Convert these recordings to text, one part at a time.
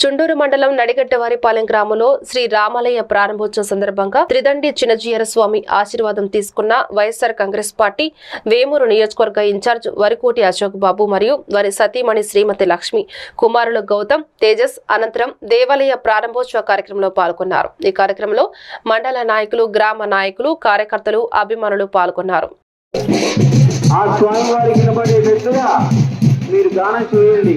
చుండూరు మండలం నడిగడ్డవారిపాలెం గ్రామంలో శ్రీ రామాలయ ప్రారంభోత్సవం సందర్భంగా త్రిదండి చిన్నజీయర స్వామి ఆశీర్వాదం తీసుకున్న వైఎస్ఆర్ కాంగ్రెస్ పార్టీ వేమూరు నియోజకవర్గ ఇన్ఛార్జ్ వరికోటి అశోక్ బాబు మరియు వారి సతీమణి శ్రీమతి లక్ష్మి కుమారులు గౌతమ్ తేజస్ అనంతరం దేవాలయ ప్రారంభోత్సవ కార్యక్రమంలో పాల్గొన్నారు. ఈ కార్యక్రమంలో మండల నాయకులు గ్రామ నాయకులు కార్యకర్తలు అభిమానులు పాల్గొన్నారు. ఆ మీరు గానం చేయండి.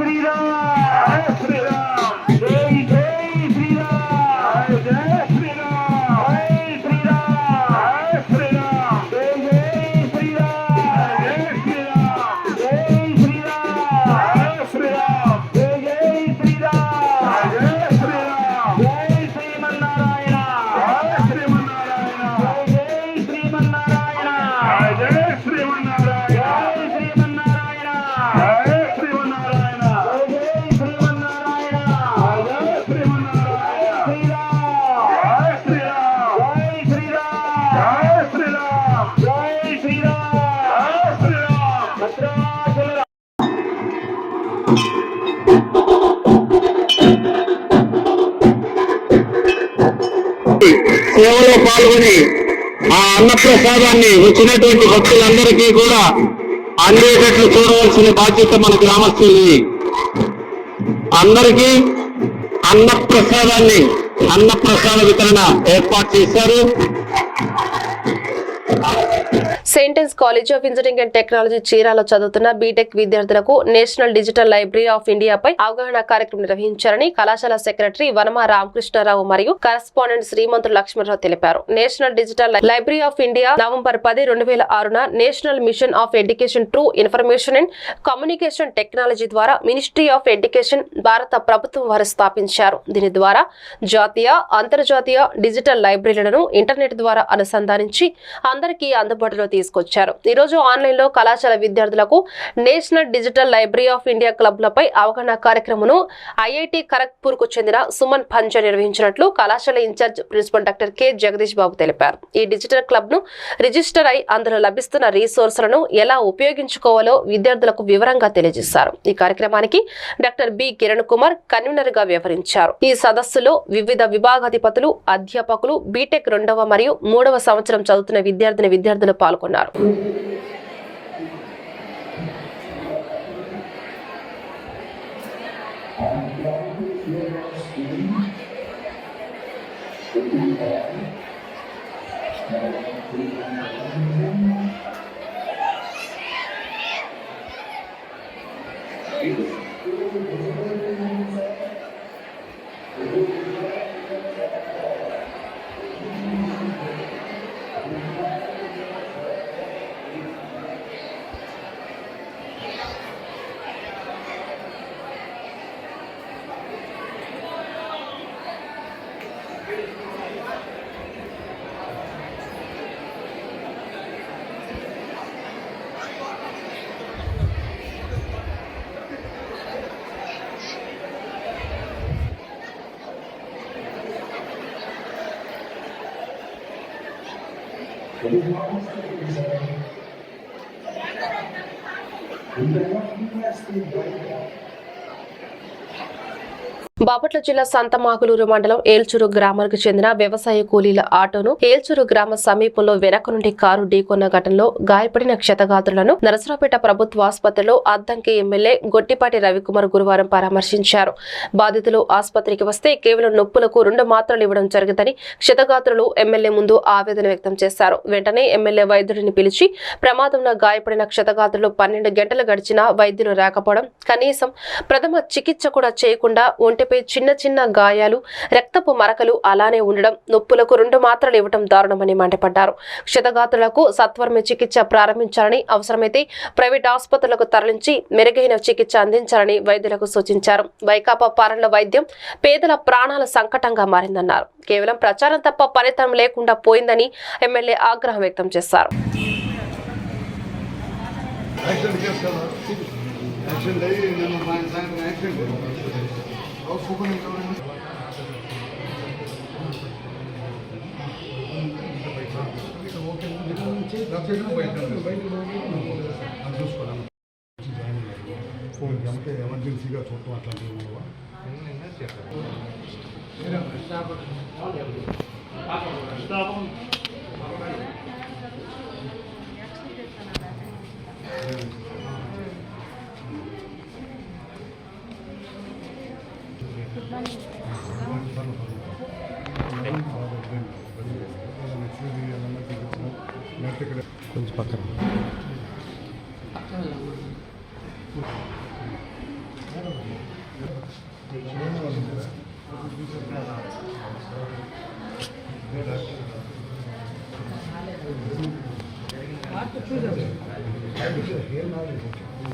పాల్గొని ఆ అన్నప్రసాదాన్ని వచ్చినటువంటి భక్తులందరికీ కూడా అందేటట్లు చూడవలసిన బాధ్యత మన గ్రామస్తులది. అందరికీ అన్నప్రసాదాన్ని అన్నప్రసాద వితరణ ఏర్పాటు చేశారు. College of engineering and technology చీరాలో చదువుతున్న బీటెక్ విద్యార్థులకు నేషనల్ డిజిటల్ లైబ్రరీ ఆఫ్ ఇండియాపై అవగాహన కార్యక్రమం నిర్వహించారని కళాశాల సెక్రటరీ వనమ రామకృష్ణారావు మరియు కరస్పాండెంట్ శ్రీమంతులు లక్ష్మణరావు తెలిపారు. National digital library of India November పది రెండు వేల ఆరున national mission of education through information and communication technology ద్వారా మినిస్ట్రీ ఆఫ్ ఎడ్యుకేషన్ భారత ప్రభుత్వం వారు స్థాపించారు. దీని ద్వారా జాతీయ అంతర్జాతీయ డిజిటల్ లైబ్రరీలను ఇంటర్నెట్ ద్వారా అనుసంధానించి అందరికీ అందుబాటులో తీసుకొచ్చారు. తెలిపారు ఈరోజు ఆన్లైన్లో కళాశాల విద్యార్థులకు national digital library of India క్లబ్లపై అవగాహన కార్యక్రమను ఐఐటి ఖరగ్పూర్కు చెందిన సుమన్ పంచ నిర్వహించినట్లు కళాశాల in charge principal doctor K. Jagadish Babu తెలిపారు. ఈ డిజిటల్ క్లబ్ను రిజిస్టర్ అయి అందులో లభిస్తున్న రీసోర్సులను ఎలా ఉపయోగించుకోవాలో విద్యార్థులకు వివరంగా తెలియజేశారు. ఈ కార్యక్రమానికి డాక్టర్ బి. కిరణ్ కుమార్ కన్వీనర్గా వ్యవహరించారు. ఈ సదస్సులో వివిధ విభాగాధిపతులు అధ్యాపకులు బీటెక్ రెండవ మరియు మూడవ సంవత్సరం చదువుతున్న విద్యార్థిని విద్యార్థులు పాల్గొన్నారు. Thank you. Thank you. Bapatla జిల్లా సంతమాగులూరు మండలం ఏల్చూరు గ్రామానికి చెందిన వ్యవసాయ కూలీల ఆటోను ఏల్చూరు గ్రామ సమీపంలో వెనక నుండి కారు ఢీకొన్న ఘటనలో గాయపడిన క్షతగాత్రులను నరసరావుపేట ప్రభుత్వ ఆసుపత్రిలో అద్దంకి ఎమ్మెల్యే గొట్టిపాటి రవికుమార్ గురువారం పరామర్శించారు. బాధితులు ఆసుపత్రికి వస్తే కేవలం నొప్పులకు రెండు మాత్రలు ఇవ్వడం జరిగిందని క్షతగాత్రులు ఎమ్మెల్యే ముందు ఆవేదన వ్యక్తం చేశారు. వెంటనే ఎమ్మెల్యే వైద్యుడిని పిలిచి ప్రమాదంలో గాయపడిన క్షతగాత్రులు పన్నెండు గంటలు గడిచినా వైద్యులు రాకపోవడం కనీసం ప్రథమ చికిత్స కూడా చేయకుండా ఒంటి ఒంటిపై చిన్న చిన్న గాయాలు రక్తపు మరకలు అలానే ఉండడం నొప్పులకు రెండు మాత్రలు ఇవ్వడం దారుణమని మండిపడ్డారు. క్షతగాత్రులకు సత్వరమే చికిత్స ప్రారంభించాలని అవసరమైతే ప్రైవేట్ ఆసుపత్రులకు తరలించి మెరుగైన చికిత్స అందించాలని వైద్యులకు సూచించారు. వైకాపా పాలనల వైద్యం పేదల ప్రాణాల సంకటంగా మారిందన్నారు. కేవలం ప్రచారం తప్ప ఫలితం లేకుండా పోయిందని ఎమ్మెల్యే ఆగ్రహం వ్యక్తం చేశారు. యాక్సిడెంట్ కేసు కదా. యాక్సిడెంట్ అయ్యి నేను మా సాయంత్రం యాక్సిడెంట్ అంటే ఎమర్జెన్సీగా చూడటం అట్లాంటివి ఉండవా స్టాప్ కొంచెం పక్కన.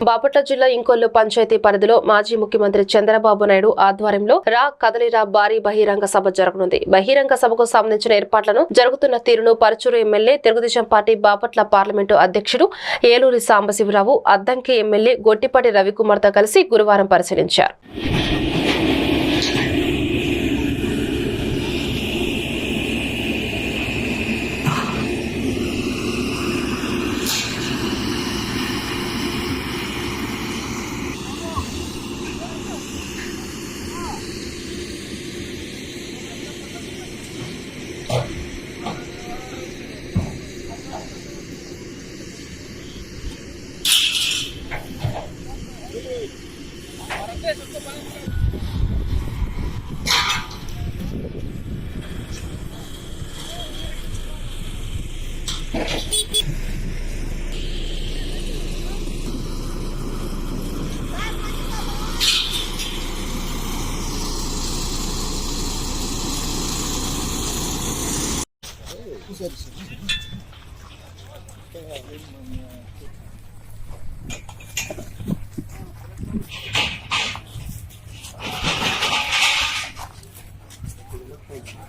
బాపట్ల జిల్లా ఇంకొల్లు పంచాయతీ పరిధిలో మాజీ ముఖ్యమంత్రి చంద్రబాబు నాయుడు ఆధ్వర్యంలో రా కదలిరా భారీ బహిరంగ సభ జరగనుంది. బహిరంగ సభకు సంబంధించిన ఏర్పాట్లను జరుగుతున్న తీరును Parchur MLA Telugu Desam party Bapatla parliament అధ్యక్షుడు ఏలూరి సాంబశివరావు అద్దంకి ఎమ్మెల్యే గొట్టిపాటి రవికుమార్తో కలిసి గురువారం పరిశీలించారు. Guys.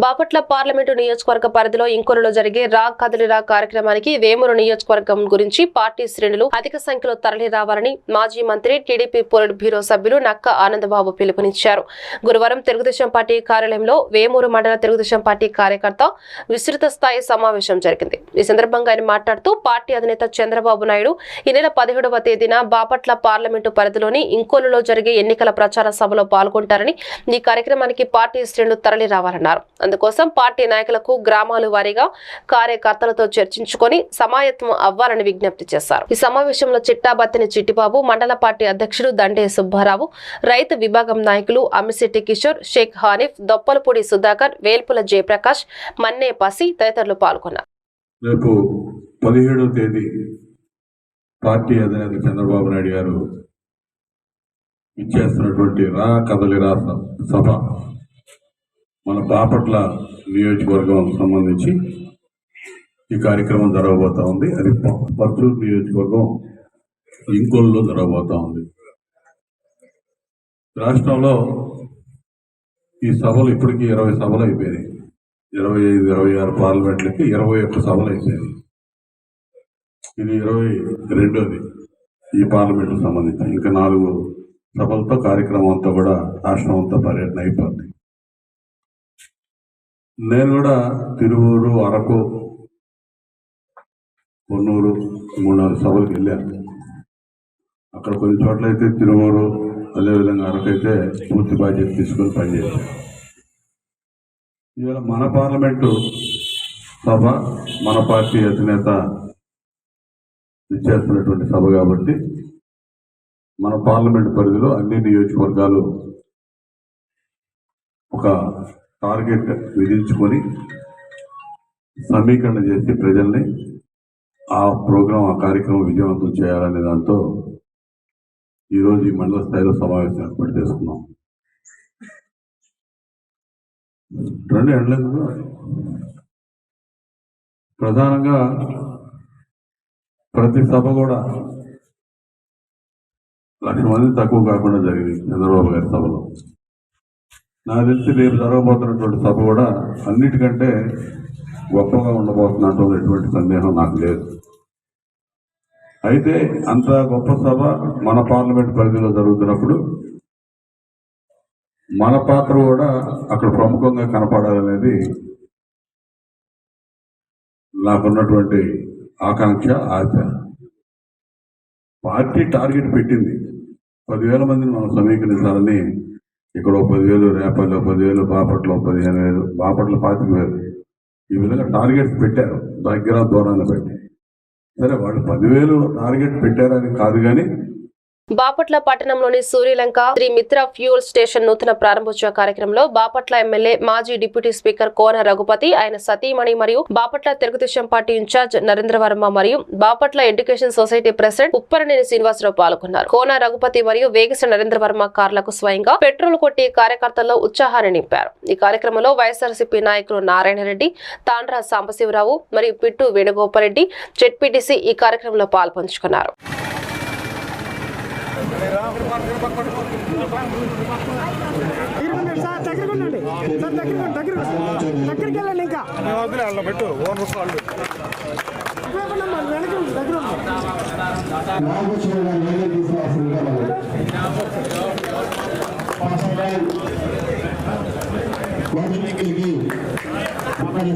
బాపట్ల పార్లమెంటు నియోజకవర్గ పరిధిలో ఇంకొరలో జరిగే రా కదలిరా కార్యక్రమానికి వేమూరు నియోజకవర్గం గురించి పార్టీ శ్రేణులు అధిక సంఖ్యలో తరలి రావాలని మాజీ మంత్రి టీడీపీ పోలిట్ బ్యూరో సభ్యులు నక్క ఆనందబాబు పిలుపునిచ్చారు. గురువారం తెలుగుదేశం పార్టీ కార్యాలయంలో వేమూరు మండల తెలుగుదేశం పార్టీ కార్యకర్త విస్తృత స్థాయి సమావేశం జరిగింది. ఈ సందర్భంగా ఆయన మాట్లాడుతూ పార్టీ అధినేత చంద్రబాబు నాయుడు ఈ నెల పదిహేడవ తేదీన బాపట్ల పార్లమెంటు పరిధిలోని ఇంకోలులో జరిగే ఎన్నికల ప్రచార సభలో పాల్గొంటారని ఈ కార్యక్రమానికి పార్టీ శ్రేణులు తరలి రావాలన్నారు. అందుకోసం పార్టీ నాయకులకు గ్రామాల వారీగా కార్యకర్తలతో చర్చించుకొని సమాయత్వం అవ్వాలని విజ్ఞప్తి చేశారు. ఈ సమావేశంలో చిట్టాబత్తిని చిట్టిబాబు మండల పార్టీ అధ్యక్షుడు దండే సుబ్బారావు రైతు విభాగం నాయకులు అమిశెట్టి కిషోర్ షేక్ హానిఫ్ దొప్పలపూడి సుధాకర్ వేల్పుల జయప్రకాష్ మన్నే పసి తదితరులు పాల్గొన్నారు. రేపు పదిహేడవ తేదీ పార్టీ అధినేత చంద్రబాబు నాయుడు గారు ఇచ్చేస్తున్నటువంటి రా కదలి రా సభ. మన బాపట్ల నియోజకవర్గం సంబంధించి ఈ కార్యక్రమం జరగబోతా ఉంది. అది పర్చూరు నియోజకవర్గం ఇంకోల్లో జరగబోతా ఉంది. రాష్ట్రంలో ఈ సభలు ఇప్పటికీ ఇరవై సభలు అయిపోయినాయి. ఇరవై ఐదు ఇరవై ఆరు పార్లమెంట్లకి ఇరవై ఒక్క సభలు అయిపోయాయి ఇది ఇరవై రెండోది ఈ పార్లమెంట్కి సంబంధించి. ఇంకా నాలుగు సభలతో కార్యక్రమం అంతా కూడా రాష్ట్రం అంతా పర్యటన అయిపోతుంది నేను కూడా తిరువూరు అరకు కొన్నూరు మూడు నాలుగు సభలకు వెళ్ళాను అక్కడ కొన్ని చోట్ల అయితే తిరువూరు అదేవిధంగా అరకు అయితే పూర్తి బాధ్యత తీసుకొని పనిచేశాను. ఇవాళ మన పార్లమెంటు సభ మన పార్టీ అధినేత ఇచ్చేస్తున్నటువంటి సభ కాబట్టి మన పార్లమెంట్ పరిధిలో అన్ని నియోజకవర్గాలు ఒక టార్గెట్ విధించుకొని సమీకరణ చేసి ప్రజల్ని ఆ ప్రోగ్రాం ఆ కార్యక్రమం విజయవంతం చేయాలనే దాంతో ఈరోజు ఈ మండల స్థాయిలో సమావేశం ఏర్పాటు చేసుకున్నాం. రెండు ఎండలేదు ప్రధానంగా ప్రతి సభ కూడా లక్ష మంది తక్కువ కాకుండా జరిగింది చంద్రబాబు గారి సభలో. నాకు తెలిసి రేపు జరగబోతున్నటువంటి సభ కూడా అన్నిటికంటే గొప్పగా ఉండబోతున్నటువంటి ఎటువంటి సందేహం నాకు లేదు. అయితే అంత గొప్ప సభ మన పార్లమెంట్ పరిధిలో జరుగుతున్నప్పుడు మన పాత్ర కూడా అక్కడ ప్రముఖంగా కనపడాలనేది నాకున్నటువంటి ఆకాంక్ష ఆశ. పార్టీ టార్గెట్ పెట్టింది. పదివేల మందిని మనం సమీకరించాలని ఇక్కడ పదివేలు రేపల్లో పదివేలు బాపట్లో పదిహేను వేలు బాపట్ల పాతిక వేలు. ఈ విధంగా టార్గెట్స్ పెట్టారు. దగ్గర దూరాన్ని పెట్టి సరే వాళ్ళు పదివేలు టార్గెట్ పెట్టారని కాదు కానీ బాపట్ల పట్టణంలోని సూర్యలంక శ్రీ మిత్ర ఫ్యూల్ స్టేషన్ నూతన ప్రారంభోత్సవ కార్యక్రమంలో బాపట్ల ఎమ్మెల్యే మాజీ డిప్యూటీ స్పీకర్ కోన రఘుపతి ఆయన సతీమణి మరియు Bapatla Telugu Desam party in charge Narendra Varma మరియు Bapatla education society president Upparaneni Srinivasarao పాల్గొన్నారు. కోన రఘుపతి మరియు వేగస నరేంద్ర వర్మ కార్లకు స్వయంగా పెట్రోల్ కొట్టి కార్యకర్తల్లో ఉత్సాహాన్ని నింపారు. ఈ కార్యక్రమంలో వైఎస్ఆర్సీపీ నాయకులు నారాయణ రెడ్డి తాండ్ర సాంబశివరావు మరియు పిట్టు వేణుగోపాల్ రెడ్డి జెడ్పీటీసీ ఈ కార్యక్రమంలో పాల్పంచుకున్నారు. సార్ దగ్గరకు ఉండండి సార్ దగ్గరకు దగ్గర దగ్గరికి వెళ్ళండి ఇంకా. పెట్టు ఓన్ వాళ్ళు ఇక్కడే ఉన్నాం మనం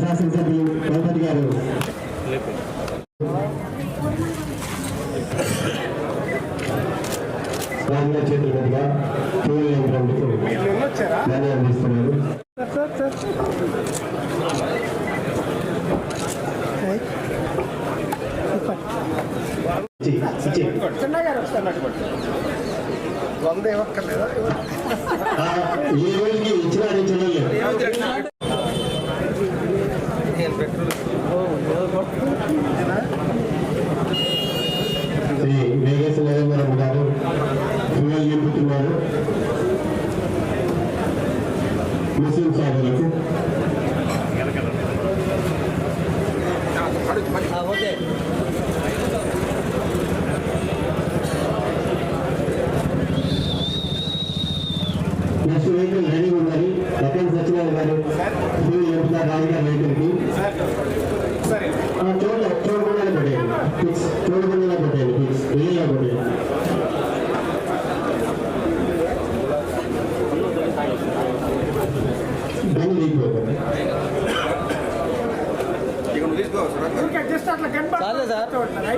శాసనసభ్యులు గణపతి గారు రాజుగారి చేతుల మీదుగా పూలు నింపినందుకు ధన్యవాదాలు ఇస్తున్నాను సార్ సార్ సార్ ఇచ్చి, ఇచ్చి. చిన్న గారు వస్తున్నారు వంద ఇవ్వక్కర్లేదా? ఆ,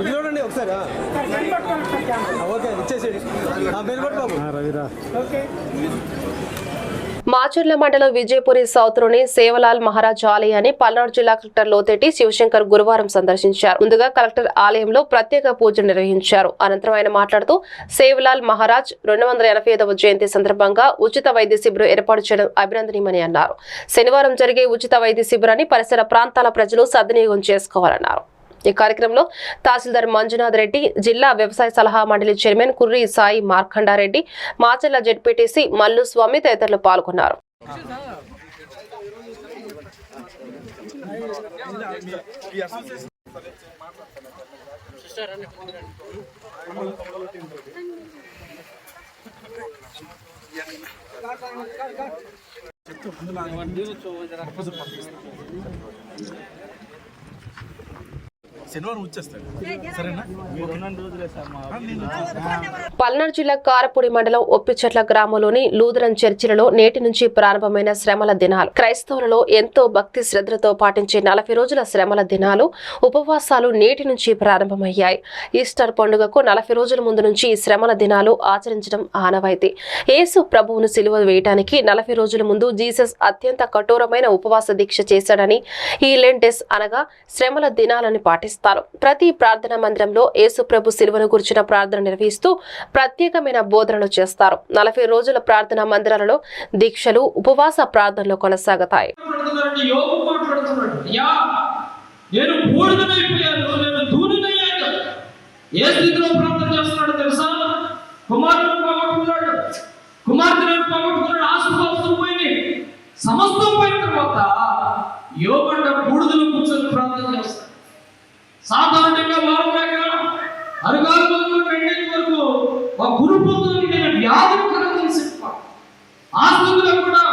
చూడండి ఒకసారి ఓకే ఇచ్చేసేది రవిరా ఓకే. మాచర్ల మండలం విజయపురి సౌత్లోని సేవలాల్ మహారాజ్ ఆలయాన్ని పల్నాడు జిల్లా కలెక్టర్ లోతెట్టి శివశంకర్ గురువారం సందర్శించారు. ముందుగా కలెక్టర్ ఆలయంలో ప్రత్యేక పూజలు నిర్వహించారు. అనంతరం ఆయన మాట్లాడుతూ సేవలాల్ మహారాజ్ రెండు వందల జయంతి సందర్భంగా ఉచిత వైద్య శిబిరం ఏర్పాటు చేయడం అభినందనీయమని అన్నారు. శనివారం జరిగే ఉచిత వైద్య శిబిరాన్ని పరిసర ప్రాంతాల ప్రజలు సద్వినియోగం చేసుకోవాలన్నారు. ఈ కార్యక్రమంలో తహసీల్దార్ మంజునాథ్ రెడ్డి జిల్లా వ్యవసాయ సలహా మండలి చైర్మన్ కుర్రి సాయి మార్కండారెడ్డి మాచర్ల జెడ్పీటీసీ మల్లు స్వామి తదితరులు పాల్గొన్నారు. శనివారం వచ్చేస్తాడు. సరేనా? పల్నాడు జిల్లా కారపూడి మండలం ఒప్పిచెట్ల గ్రామంలోని లూథరన్ చర్చిలలో నేటి నుంచి ప్రారంభమైన శ్రమల దినాలు. క్రైస్తవులలో ఎంతో భక్తి శ్రద్ధలతో పాటించే నలభై రోజుల శ్రమల దినాలు ఉపవాసాలు నేటి నుంచి ప్రారంభమయ్యాయి. ఈస్టర్ పండుగకు నలభై రోజుల ముందు నుంచి ఈ శ్రమల దినాలు ఆచరించడం ఆనవాయితీ. యేసు ప్రభువును సిలువ వేయటానికి నలభై రోజుల ముందు జీసస్ అత్యంత కఠోరమైన ఉపవాస దీక్ష చేశాడని ఈ లెంటెస్ అనగా శ్రమల దినాలని పాటిస్తారు ప్రతి ప్రార్థనా మందిరంలో యేసుప్రభు శిలువను గురించిన ప్రార్థన నిర్వహిస్తూ ప్రత్యేకమైన బోధనలు చేస్తారు. నలభై రోజుల ప్రార్థనా మందిరాలలో దీక్షలు ఉపవాస ప్రార్థనలు కొనసాగుతాయి. ఏ స్థితిలో ప్రార్థన చేస్తున్నాడు తెలుసా? కుమారుడు పోగొట్టుకున్నాడు. కుమార్తెను పోగొట్టుకున్నాడు పోయింది. సమస్తం పోయిన తర్వాత యోగంట బూడిదలు కూర్చొని ప్రార్థన చేస్తాడు. సాధారణంగా వారం లేక అరుగాలు మొదలు పెళ్ళి వరకు ఒక గురు పొందులు నేను వ్యాధులు కలగలిసి ఆ స్థితిలో కూడా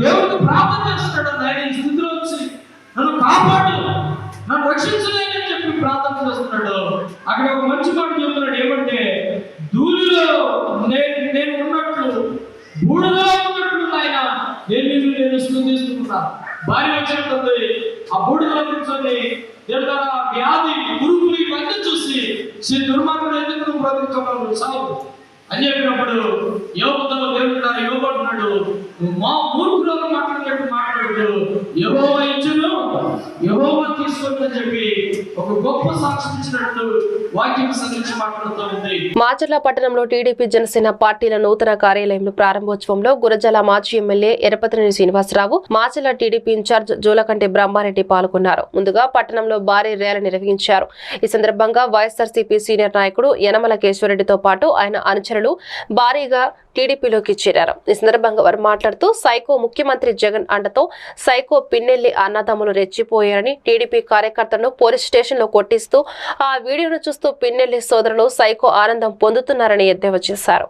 దేవుడికి ప్రార్థన చేస్తున్నాడు ఆయన ఈ స్థితిలో వచ్చి నన్ను కాపాడు అక్కడ ఒక మంచి మాట చెప్తున్నాడు ఏమంటే ధూళిలో నేను నేను ఉన్నట్లు బూడిలో ఉన్నట్లు ఆయన నేను నిన్ను నేను స్థుతిస్తున్నా భార్య వచ్చినట్టుంది ఆ బూడిదలో కూర్చొని తిడతారా వ్యాధి పురుగులు ఇవన్నీ చూసి శ్రీ దుర్మార్గుడు ఎందుకు నువ్వు బ్రతుకుతున్నావు సాగు అని చెప్పినప్పుడు యోగతో దేవుడు యోగ అంటున్నాడు నువ్వు మా మూర్ఖులను మాట్లాడినట్టు మాట్లాడుతూ యహోవ ఇచ్చును యహోవ తీసుకుందని చెప్పి ఒక గొప్ప సాక్షి ఇచ్చినట్లు మాచర్ల పట్టణంలో టీడీపీ జనసేన పార్టీల నూతన కార్యాలయంలో ప్రారంభోత్సవంలో గురజాల మాజీ MLA Yarapathineni Srinivasarao Macherla TDP in charge Julakanti Brahmareddy పాల్గొన్నారు. ముందుగా పట్టణంలో భారీ ర్యాలీ నిర్వహించారు. ఈ సందర్భంగా వైఎస్ఆర్సీపీ సీనియర్ నాయకుడు యనమల కేశ్వరరెడ్డితో పాటు ఆయన అనుచరులు భారీగా టీడీపీలోకి చేరారు. ఈ సందర్భంగా వారు మాట్లాడుతూ సైకో ముఖ్యమంత్రి జగన్ అండతో సైకో పిన్నెల్లి అన్నదమ్ములు రెచ్చిపోయారని టీడీపీ కార్యకర్తలను పోలీస్ స్టేషన్లో కొట్టిస్తూ ఆ వీడియోను చూస్తూ పిన్నెల్లి సోదరులు సైకో ఆనందం పొందుతున్నారని ఎద్దేవా చేశారు.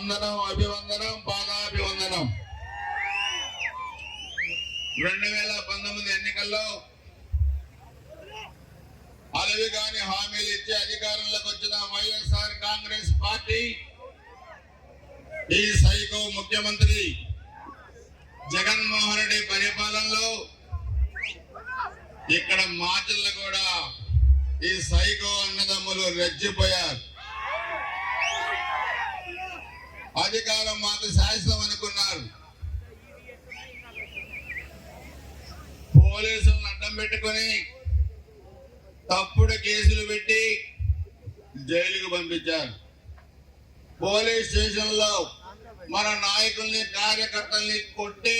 వందనం అభివందనం పాదాభివందనం. రెండు వేల పంతొమ్మిది ఎన్నికల్లో అలవి కాని హామీలు ఇచ్చి అధికారంలోకి వచ్చిన వైఎస్ఆర్ కాంగ్రెస్ పార్టీ ఈ సైకో ముఖ్యమంత్రి జగన్మోహన్ రెడ్డి పరిపాలనలో ఇక్కడ మాటల్లో కూడా ఈ సైకో అన్నదమ్ములు రెచ్చిపోయారు. అధికారం మాకు శాశ్వతం అనుకున్నారు. పోలీసులను అడ్డం పెట్టుకొని తప్పుడు కేసులు పెట్టి జైలుకు పంపించారు. పోలీస్ స్టేషన్లో మన నాయకుల్ని కార్యకర్తల్ని కొట్టి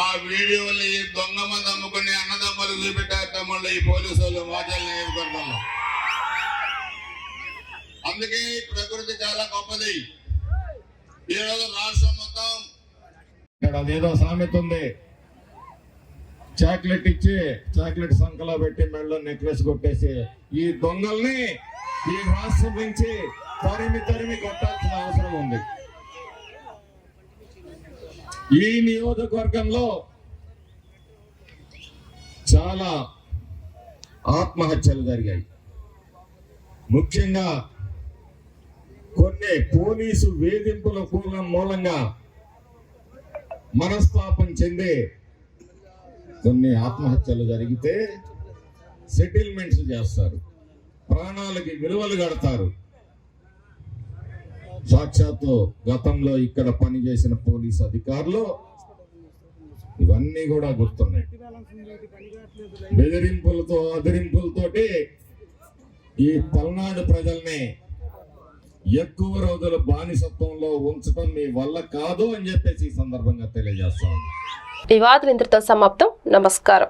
ఆ వీడియోని దొంగ మంది అమ్ముకుని అన్నదమ్ములు చూపెట్టారు తమ్ముళ్ళు ఈ పోలీసు వాళ్ళు మాటలు నియోజకవర్గంలో. అందుకే ప్రకృతి చాలా గొప్పది. ఈ రోజు రాష్ట్రం మొత్తం ఇక్కడ అదేదో సామెత ఉంది. చాక్లెట్ ఇచ్చి చాక్లెట్ సంకలో పెట్టి మెడలో నెక్లెస్ కొట్టేసి ఈ దొంగల్ని ఈ రాష్ట్రం నుంచి తరిమి తరిమి కొట్టాల్సిన అవసరం ఉంది. ఈ నియోజకవర్గంలో చాలా ఆత్మహత్యలు జరిగాయి. ముఖ్యంగా కొన్ని పోలీసు వేధింపుల కూలం మూలంగా మనస్తాపం చెంది కొన్ని ఆత్మహత్యలు జరిగితే సెటిల్మెంట్స్ చేస్తారు. ప్రాణాలకి విలువలు కడతారు. సాక్షాత్తు గతంలో ఇక్కడ పనిచేసిన పోలీస్ అధికారులు ఇవన్నీ కూడా గుర్తున్నాయి. బెదిరింపులతో అదిరింపులతోటి ఈ పల్నాడు ప్రజల్ని ఎక్కువ రోజులు బానిసత్వంలో ఉంచడం మీ వల్ల కాదు అని చెప్పేసి ఈ సందర్భంగా తెలియజేస్తాను ఈ వార్తలు ఇంతటితో సమాప్తం. నమస్కారం.